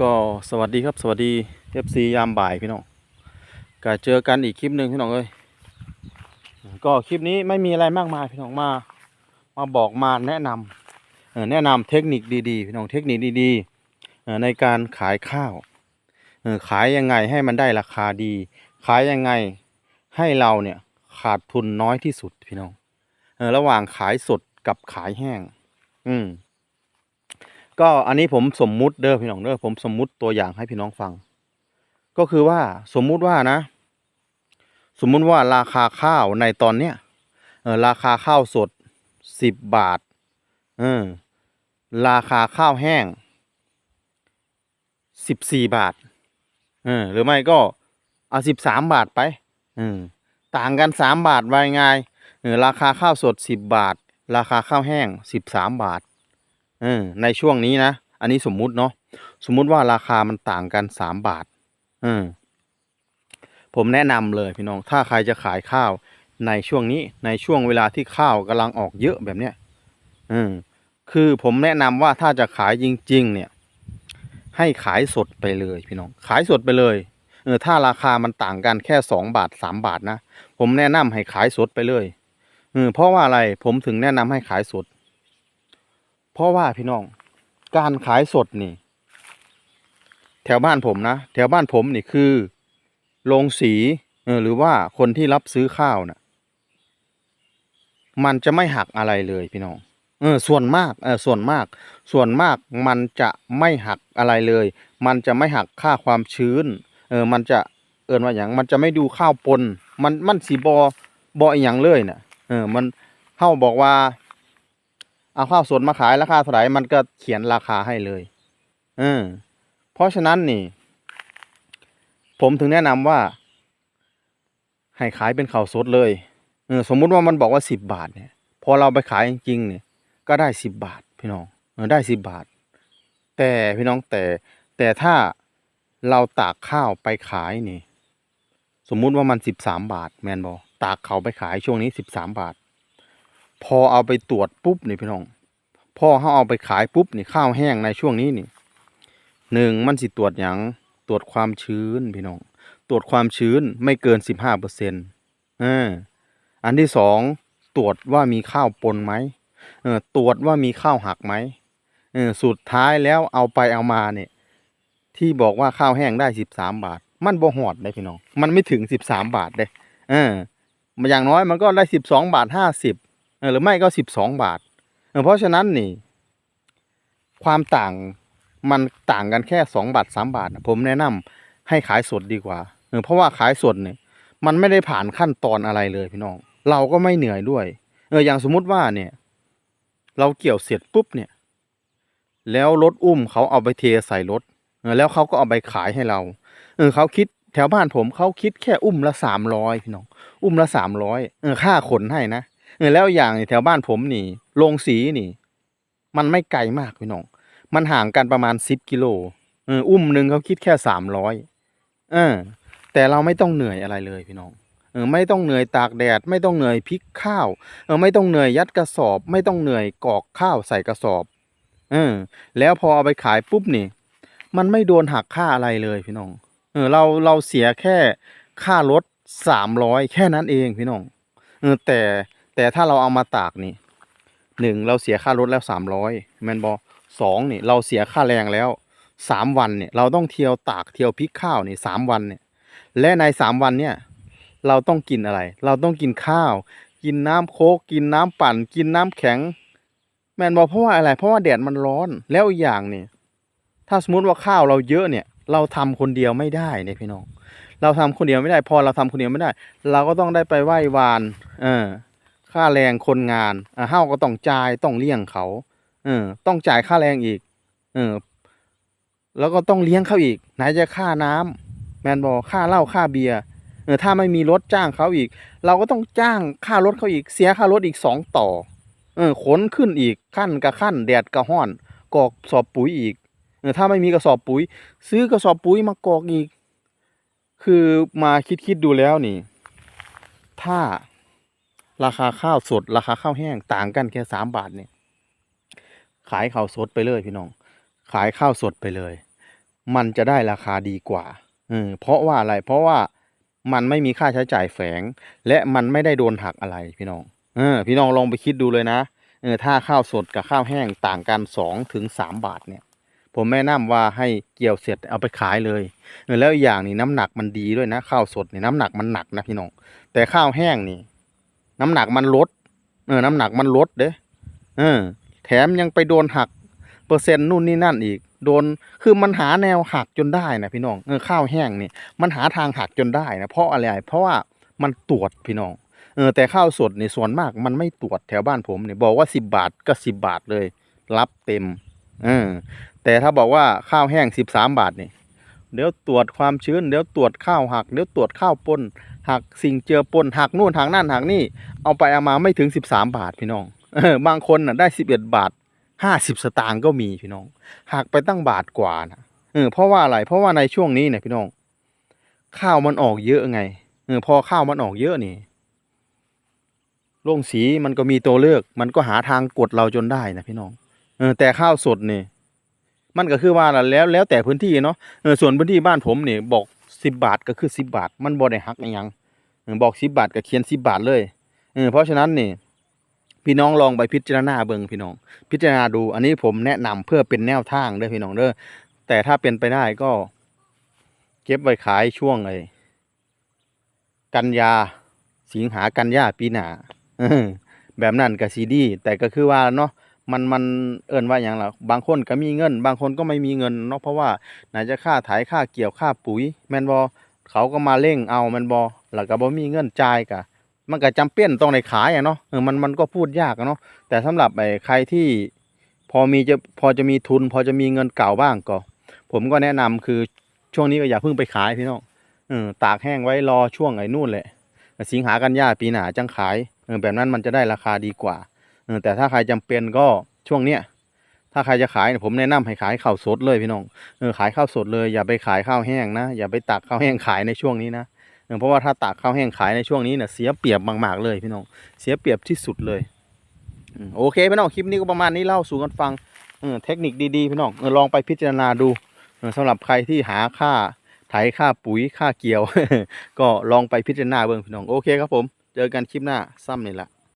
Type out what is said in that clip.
ก็สวัสดีครับสวัสดี FC ยามบ่ายพี่น้องก็เจอกันอีกคลิปหนึ่งพี่น้องเอ้ยก็คลิปนี้ไม่มีอะไรมากมายพี่น้องมา มาบอกมาแนะนำเอแนะนำเทคนิคดีๆพี่น้องเทคนิคดีๆในการขายข้าวขายยังไงให้มันได้ราคาดี ขายยังไงให้เราเนี่ยขาดทุนน้อยที่สุดพี่น้องระหว่างขายสดกับขายแห้ง อืม ก็อันนี้ผมสมมุติเด้อพี่น้องเด้อผมสมมุติตัวอย่างให้พี่น้องฟัง ก็คือว่าสมมุติว่านะ สมมุติว่าราคาข้าวในตอนเนี้ยเออราคาข้าวสดสิบบาทเออราคาข้าวแห้งสิบสี่บาทเออหรือไม่ก็เอาสิบสามบาทไปเออต่างกันสามบาทไว้ไงเออราคาข้าวสดสิบบาท ราคาข้าวแห้งสิบสามบาท ออในช่วงนี้นะ อันนี้สมมุติเนาะสมมุติว่าราคามันต่างกันสามบาทออผมแนะนำเลยพี่น้อง ถ้าใครจะขายข้าวในช่วงนี้ในช่วงเวลาที่ข้าวกำลังออกเยอะแบบเนี้ยออคือผมแนะนำว่าถ้าจะขายจริง ๆ เนี่ย ให้ขายสดไปเลยพี่น้อง ขายสดไปเลยเออถ้าราคามันต่างกันแค่สองบาทสามบาทนะ ผมแนะนำให้ขายสดไปเลยเออเพราะว่าอะไรผมถึงแนะนำให้ขายสด เพราะว่าพี่น้องการขายสดนี่ แถวบ้านผมนะแถวบ้านผมนี่คือโรงสีเออหรือว่าคนที่รับซื้อข้าวน่ะ มันจะไม่หักอะไรเลยพี่น้องเออส่วนมากเออส่วนมาก ส่วนมากมันจะไม่หักอะไรเลย มันจะไม่หักค่าความชื้น เออมันจะเอินว่าอย่างมันจะไม่ดูข้าวปน มันมันสีบอบออย่างเลยน่ะ เออมันเข้าบอกว่า เอาข้าวสดมาขายราคาเท่าไหร่มันก็เขียนราคาให้เลยเออเพราะฉะนั้นนี่ ผมถึงแนะนำว่า ให้ขายเป็นข้าวสดเลยเออสมมุติว่ามันบอกว่าสิบบาทเนี่ย พอเราไปขายจริงๆเนี่ย ก็ได้สิบบาทพี่น้องเออได้สิบบาท แต่พี่น้องแต่ แต่ถ้าเราตากข้าวไปขายนี่ สมมุติว่ามันสิบสามบาท แมนบอตากเขาไปขายช่วงนี้สิบสามบาท พอเอาไปตรวจปุ๊บนี่พี่น้องพอเขาเอาไปขายปุ๊บนี่ข้าวแห้งในช่วงนี้นี่หนึ่งมันสิตรวจหยังตรวจความชื้นพี่น้อง ตรวจความชื้นไม่เกินสิบห้าเปอร์เซ็นต์ออันที่สองตรวจว่ามีข้าวปนไหมเออตรวจว่ามีข้าวหักไหมเออสุดท้ายแล้วเอาไปเอามาเนี่ย ที่บอกว่าข้าวแห้งได้สิบสามบาท มันบ่หอดเลยพี่น้อง มันไม่ถึงสิบสามบาทเลยเออมาอย่างน้อยมันก็ได้สิบสองบาทห้าสิบ หรือไม่ก็สิบสองบาท เพราะฉะนั้นนี่ ความต่างมันต่างกันแค่สองบาทสามบาท ผมแนะนำให้ขายสดดีกว่าเพราะว่าขายสดเนี่ยมันไม่ได้ผ่านขั้นตอนอะไรเลยพี่น้อง เราก็ไม่เหนื่อยด้วย เอออย่างสมมุติว่าเนี่ย เราเกี่ยวเสร็จปุ๊บเนี่ย แล้วรถอุ้มเขาเอาไปเทใส่รถเออแล้วเขาก็เอาไปขายให้เรา เออเขาคิดแถวบ้านผมเขาคิดแค่อุ้มละสามร้อยพี่น้อง อุ้มละสามร้อยเออค่าขนให้นะ แล้วอย่างแถวบ้านผมนี่โรงสีนี่ มันไม่ไกลมากพี่น้อง มันห่างกันประมาณสิบกิโลเอออุ้มหนึ่งเขาคิดแค่สามร้อยเออ แต่เราไม่ต้องเหนื่อยอะไรเลยพี่น้องเออไม่ต้องเหนื่อยตากแดด ไม่ต้องเหนื่อยพลิกข้าวเออไม่ต้องเหนื่อยยัดกระสอบ ไม่ต้องเหนื่อยกอกข้าวใส่กระสอบเออแล้วพอเอาไปขายปุ๊บนี่ มันไม่โดนหักค่าอะไรเลยพี่น้องเออเราเราเสียแค่ค่ารถสามร้อยแค่นั้นเองพี่น้องเออแต่ แต่ถ้าเราเอามาตากนี่หนึ่งเราเสียค่ารถแล้วสามร้อยแมนบอสองนี่เราเสียค่าแรงแล้วสามวันเนี่ยเราต้องเที่ยวตากเที่ยวพริกข้าวนี่สามวันเนี่ยและในสามวันเนี่ยเราต้องกินอะไร เราต้องกินข้าว กินน้ำโคกกินน้ำปั่น กินน้ำแข็ง แมนบอเพราะว่าอะไร เพราะว่าแดดมันร้อนแล้วอีกอย่างเนี่ยถ้าสมมติว่าข้าวเราเยอะเนี่ยเราทำคนเดียวไม่ได้เนี่ยพี่น้อง เราทำคนเดียวไม่ได้ พอเราทำคนเดียวไม่ได้ เราก็ต้องได้ไปไหว้วาน เออ ค่าแรงคนงานอ่าเฮาก็ต้องจ่ายต้องเลี้ยงเขาเออต้องจ่ายค่าแรงอีกเออแล้วก็ต้องเลี้ยงเขาอีก ไหนจะค่าน้ำแมนบอค่าเหล้าค่าเบียร์เออถ้าไม่มีรถจ้างเขาอีก เราก็ต้องจ้างค่ารถเขาอีกเสียค่ารถอีกสองต่อเออขนขึ้นอีกขั้นกับขั้นแดดกับห้อนกอกสอบปุ๋ยอีกเออถ้าไม่มีกระสอบปุ๋ย ซื้อกระสอบปุ๋ยมากอกอีก คือมาคิดคิดดูแล้วนี่ ถ้า ราคาข้าวสด ราคาข้าวแห้งต่างกันแค่สามบาทเนี่ย ขายข้าวสดไปเลยพี่น้อง ขายข้าวสดไปเลย มันจะได้ราคาดีกว่าเออเพราะว่าอะไรเพราะว่ามันไม่มีค่าใช้จ่ายแฝง และมันไม่ได้โดนหักอะไรพี่น้อง เออ พี่น้องลองไปคิดดูเลยนะเออถ้าข้าวสดกับข้าวแห้งต่างกันสองถึงสามบาทเนี่ย ผมแนะนำว่าให้เกี่ยวเสร็จเอาไปขายเลยเออแล้วอย่างนี่น้ำหนักมันดีด้วยนะ ข้าวสดนี่น้ำหนักมันหนักนะพี่น้อง แต่ข้าวแห้งนี่ น้ำหนักมันลดเออน้ำหนักมันลดเด้เออ แถมยังไปโดนหัก เปอร์เซ็นต์นู่นนี่นั่นอีก โดนคือมันหาแนวหักจนได้นะพี่น้องเออข้าวแห้งนี่มันหาทางหักจนได้นะเพราะอะไรเพราะว่ามันตรวจพี่น้องเออแต่ข้าวสดนี่ส่วนมากมันไม่ตรวจแถวบ้านผมเนี่ยบอกว่าสิบบาทก็สิบบาทเลย รับเต็มเออแต่ถ้าบอกว่าข้าวแห้งสิบสามบาทนี่ เดี๋ยวตรวจความชื้น เดี๋ยวตรวจข้าวหัก เดี๋ยวตรวจข้าวปนหักสิ่งเจือปนหักนู่นหักนั่นหักนี่ เอาไปเอามาไม่ถึงสิบสามบาทพี่น้องเออบางคนน่ะได้สิบเอ็ดบาทห้าสิบสตางค์ก็มีพี่น้องหักไปตั้งบาทกว่านะเออเพราะว่าอะไรเพราะว่าในช่วงนี้เนี่ยพี่น้อง ข้าวมันออกเยอะไงเออพอข้าวมันออกเยอะนี่โรงสีมันก็มีตัวเลือก มันก็หาทางกดเราจนได้นะพี่น้องเออแต่ข้าวสดนี่ มันก็คือว่าแล้วแล้วแต่พื้นที่เนาะเออส่วนพื้นที่บ้านผมนี่บอกสิบบาทก็คือสิบบาท มันบ่ได้หักอหยังบอกสิบบาทก็เขียนสิบบาทเลยเออเพราะฉะนั้นนี่พี่น้องลองไปพิจารณาเบิงพี่น้อง พิจารณาดู อันนี้ผมแนะนำเพื่อเป็นแนวทางเด้อพี่น้องเด้อแต่ถ้าเป็นไปได้ก็ เก็บไว้ขายช่วงไอ้กันยาสิงหากันยาปีหนาแบบนั้นก็สีดี แต่ก็คือว่าเนาะ มันมันเอิ้นว่าอย่างละบางคนก็มีเงิน บางคนก็ไม่มีเงินเนาะเพราะว่าไหนจะค่าไถค่าเกี่ยวค่าปุ๋ยแมนบ่เขาก็มาเร่งเอาแมนบ่แล้วก็บ่มีเงินจ่ายก็มันก็จำเป็นต้องได้ขายอะเนาะเออมันมันก็พูดยากเนาะแต่สำหรับไอ้ใครที่พอมีจะพอจะมีทุน พอจะมีเงินเก่าบ้างก็ ผมก็แนะนำคือช่วงนี้ก็อย่าเพิ่งไปขายพี่น้องเออตากแห้งไว้รอช่วงไอ้นู่นแหละสิงหากันยาปีหนาจังขายเออแบบนั้นมันจะได้ราคาดีกว่า แต่ถ้าใครจำเป็นก็ช่วงเนี้ยถ้าใครจะขายเนี่ยผมแนะนำให้ขายข้าวสดเลยพี่น้องเออขายข้าวสดเลยอย่าไปขายข้าวแห้งนะอย่าไปตักข้าวแห้งขายในช่วงนี้นะเออเพราะว่าถ้าตากข้าวแห้งขายในช่วงนี้เนี่ยเสียเปรียบมากๆเลยพี่น้องเสียเปรียบที่สุดเลยโอเคพี่น้องคลิปนี้ก็ประมาณนี้เล่าสู่กันฟังเออเทคนิคดีๆพี่น้องลองไปพิจารณาดูเออสำหรับใครที่หาค่าไถค่าปุ๋ยค่าเกี่ยว ก็ลองไปพิจารณาเบิ่งพี่น้องโอเคครับผม เจอกันคลิปหน้าซ้ำนี่แหละ